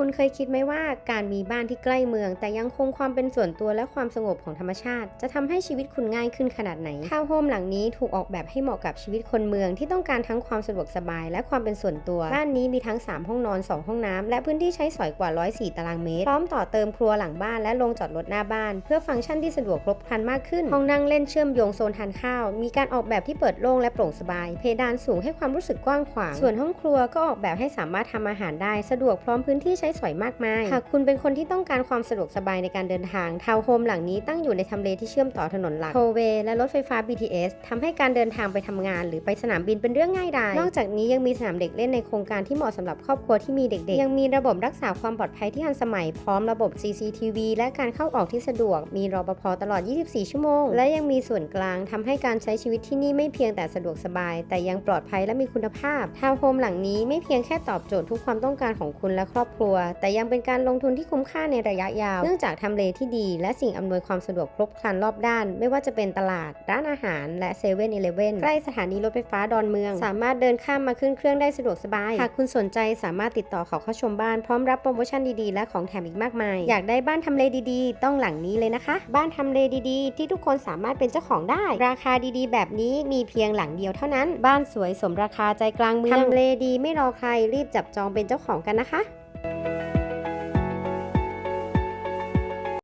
คุณเคยคิดไหมว่าการมีบ้านที่ใกล้เมือง แต่ยังคงความเป็นส่วนตัวและความสงบของธรรมชาติ จะทำให้ชีวิตคุณง่ายขึ้นขนาดไหนทาวน์โฮมหลังนี้ถูกออกแบบให้เหมาะกับชีวิตคนเมืองที่ต้องการทั้งความสะดวกสบาย และความเป็นส่วนตัว บ้านนี้มีทั้ง 3 ห้องนอน 2 ห้องน้ำและพื้นที่ใช้สอยกว่า 104 ตารางเมตร พร้อมต่อเติมครัวหลังบ้านและโรงจอดรถหน้าบ้าน เพื่อฟังก์ชันที่สะดวกครบครันมากขึ้น ห้องนั่งเล่นเชื่อมโยงโซนทานข้าว มีการออกแบบที่เปิดโล่งและโปร่งสบาย เพดานสูงให้ความรู้สึกกว้างขวาง ส่วนห้องครัวก็ออกแบบให้สามารถทำอาหารได้ สะดวกพร้อมพื้นที่ใช้สอยมากมาย หากคุณเป็นคนที่ต้องการความสะดวกสบายในการเดินทาง ทาวน์โฮมหลังนี้ตั้งอยู่ในทำเลที่เชื่อมต่อถนนหลักโทเวและรถไฟฟ้า BTS ทำให้การเดินทางไปทำงาน หรือไปสนามบินเป็นเรื่องง่ายดาย นอกจากนี้ยังมีสนามเด็กเล่นในโครงการที่เหมาะสำหรับครอบครัวที่มีเด็กๆ ยังมีระบบรักษาความปลอดภัยที่ทันสมัยพร้อมระบบ CCTV และการเข้าออกที่สะดวก มีรปภตลอด 24 ชั่วโมง และยังมีส่วนกลางทำให้การใช้ชีวิตที่นี่ไม่เพียงแต่สะดวกสบาย แต่ยังปลอดภัยและมีคุณภาพ ทาวน์โฮมหลังนี้ไม่เพียงแค่ตอบโจทย์ทุกความต้องการของคุณและครอบครัวแต่ยังเป็นการลงทุนที่คุ้มค่าในระยะยาว เนื่องจากทำเลที่ดี และสิ่งอำนวยความสะดวกครบครันรอบด้าน ไม่ว่าจะเป็นตลาด ร้านอาหาร และเซเว่นอีเลฟเว่นใกล้สถานีรถไฟฟ้าดอนเมือง สามารถเดินข้ามมาขึ้นเครื่องได้สะดวกสบาย หากคุณสนใจสามารถติดต่อขาเข้าชมบ้านพร้อมรับโปรโมชั่นดีๆ และของแถมอีกมากมาย อยากได้บ้านทำเลดีๆ ต้องหลังนี้เลยนะคะ บ้านทำเลดีๆ ที่ทุกคนสามารถเป็นเจ้าของได้ ราคาดีๆ แบบนี้มีเพียงหลังเดียวเท่านั้น บ้านสวยสมราคาใจกลางเมืองทำเลดีไม่รอใครรีบจับจองเป็นเจ้าของกันนะคะ you